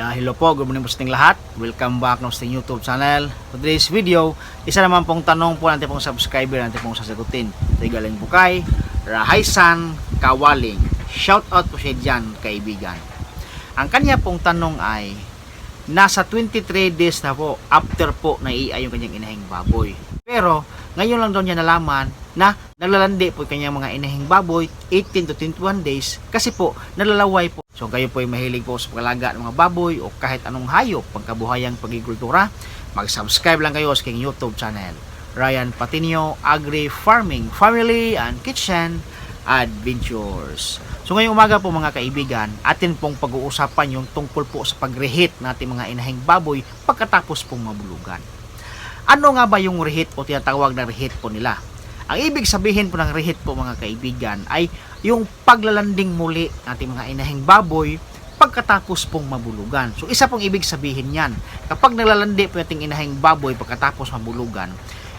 Uh, hello po, good morning po sa ating lahat. Welcome back na sa ating YouTube channel. For today's video, isa naman pong tanong po natin pong subscriber natin pong sasagutin. Ito galing po kay Rahaisan Kawaling. Shout out po siya dyan, kaibigan. Ang kanya pong tanong ay, nasa 23 days na po after po na iay yung kanyang inahing baboy. Pero, ngayon lang daw niya nalaman na nalalandi po kanyang mga inahing baboy 18 to 21 days kasi po nalalaway po. So kayo po ay mahilig po sa pagalaga ng mga baboy o kahit anong hayop pangkabuhayang pagigultura, mag-subscribe lang kayo sa aking YouTube channel. Ryan Patinio Agri Farming Family and Kitchen Adventures. So ngayong umaga po mga kaibigan, atin pong pag-uusapan yung tungkol po sa pag-reheat natin mga inahing baboy pagkatapos pong mabulugan. Ano nga ba yung reheat o tinatawag na reheat po nila? Ang ibig sabihin po ng reheat po mga kaibigan ay yung paglalanding muli natin mga inahing baboy pagkatapos pong mabulugan. So isa pong ibig sabihin yan. Kapag nalalandi po nating inahing baboy pagkatapos mabulugan,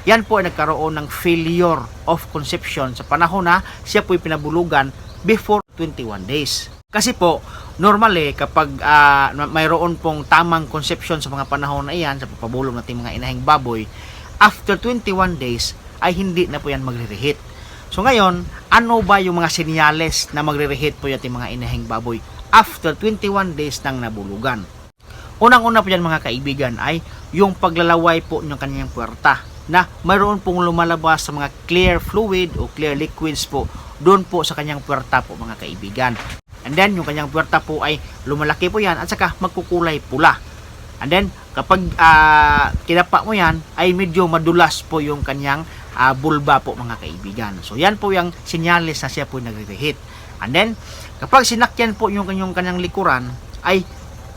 yan po ay nagkaroon ng failure of conception sa panahon na siya po pinabulugan before 21 days. Kasi po, normally kapag uh, mayroon pong tamang conception sa mga panahon na iyan, sa papabulong natin mga inahing baboy, after 21 days ay hindi na po yan magre-reheat. So ngayon, ano ba yung mga senyales na magre-reheat po yung mga inahing baboy after 21 days ng nabulugan? Unang-una po yan mga kaibigan ay yung paglalaway po ng kanyang puwerta na mayroon pong lumalabas sa mga clear fluid o clear liquids po doon po sa kanyang puwerta po mga kaibigan. And then, yung kanyang puwerta po ay lumalaki po yan at saka magkukulay pula. And then, kapag uh, kinapa mo yan, ay medyo madulas po yung kanyang uh, bulba po mga kaibigan. So, yan po yung sinyalis na siya po nagre-reheat. And then, kapag sinakyan po yung kanyang, kanyang likuran, ay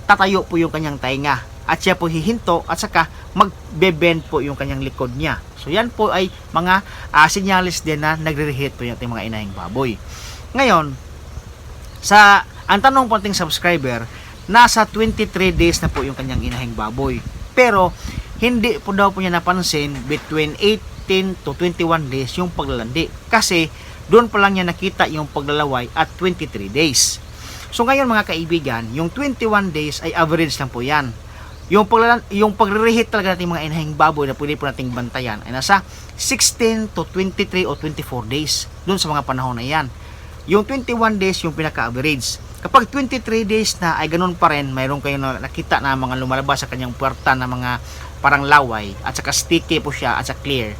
tatayo po yung kanyang tainga. At siya po hihinto at saka magbe-bend po yung kanyang likod niya. So, yan po ay mga uh, sinyalis din na nagre-reheat po yung ating mga inahing baboy. Ngayon, sa ang tanong po ating subscriber, nasa 23 days na po yung kanyang inahing baboy. Pero hindi po daw po niya napansin between 18 to 21 days yung paglalandi. Kasi doon pa lang niya nakita yung paglalaway at 23 days. So ngayon mga kaibigan, yung 21 days ay average lang po yan. Yung, paglalan, yung pagre-reheat talaga natin mga inahing baboy na pwede po nating bantayan ay nasa 16 to 23 o 24 days doon sa mga panahon na yan. Yung 21 days yung pinaka-average. Kapag 23 days na ay ganun pa rin, mayroon kayo na nakita na mga lumalabas sa kanyang puwerta na mga parang laway at saka sticky po siya at saka clear.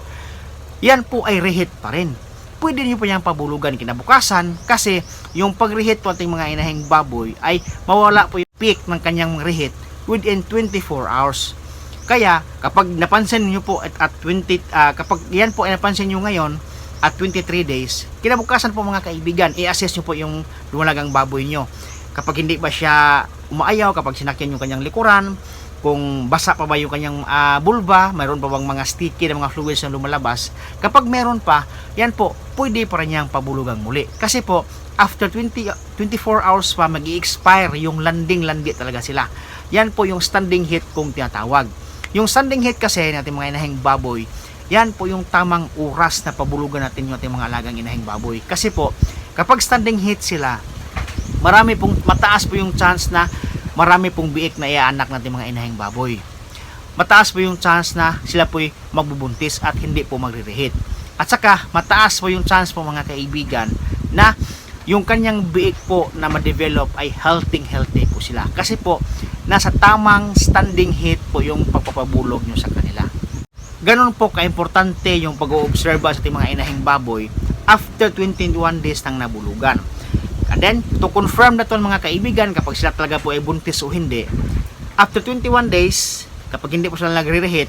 Yan po ay reheat pa rin. Pwede niyo po niyang pabulugan kinabukasan kasi yung pag-reheat po ating mga inahing baboy ay mawala po yung peak ng kanyang reheat within 24 hours. Kaya kapag napansin niyo po at, at 20 uh, kapag yan po ay napansin niyo ngayon at 23 days, kinabukasan po mga kaibigan, i-assess nyo po yung lumalagang baboy nyo. Kapag hindi ba siya umaayaw, kapag sinakyan yung kanyang likuran, kung basa pa ba yung kanyang uh, bulba, mayroon pa bang mga sticky na mga fluids na lumalabas. Kapag meron pa, yan po, pwede pa rin niyang pabulugang muli. Kasi po, after 20, 24 hours pa, mag expire yung landing-landi talaga sila. Yan po yung standing heat kung tinatawag. Yung standing heat kasi natin mga inahing baboy, yan po yung tamang oras na pabulugan natin yung ating mga alagang inahing baboy. Kasi po, kapag standing heat sila, marami pong, mataas po yung chance na marami pong biik na iaanak natin mga inahing baboy. Mataas po yung chance na sila po'y magbubuntis at hindi po magre-reheat. At saka, mataas po yung chance po mga kaibigan na yung kanyang biik po na ma-develop ay healthy healthy po sila. Kasi po, nasa tamang standing heat po yung pagpapabulog nyo sa kanila. Ganon po kaimportante yung pag-oobserve sa ating mga inahing baboy after 21 days ng nabulugan. And then, to confirm na to mga kaibigan, kapag sila talaga po ay buntis o hindi, after 21 days, kapag hindi po sila nagre-reheat,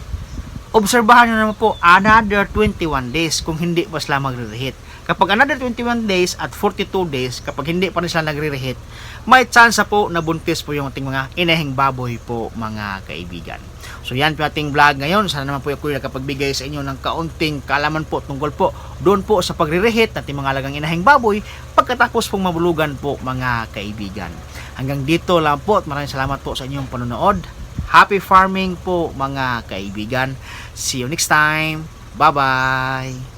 obserbahan nyo naman po another 21 days kung hindi pa sila magre-reheat. Kapag another 21 days at 42 days, kapag hindi pa rin sila nagre-reheat, may chance po na buntis po yung ating mga inahing baboy po mga kaibigan. So yan po ating vlog ngayon. Sana naman po ako nakapagbigay sa inyo ng kaunting kaalaman po tungkol po doon po sa pagre-reheat natin mga alagang inahing baboy pagkatapos pong mabulugan po mga kaibigan. Hanggang dito lang po at maraming salamat po sa inyong panonood. Happy farming po mga kaibigan. See you next time. Bye-bye.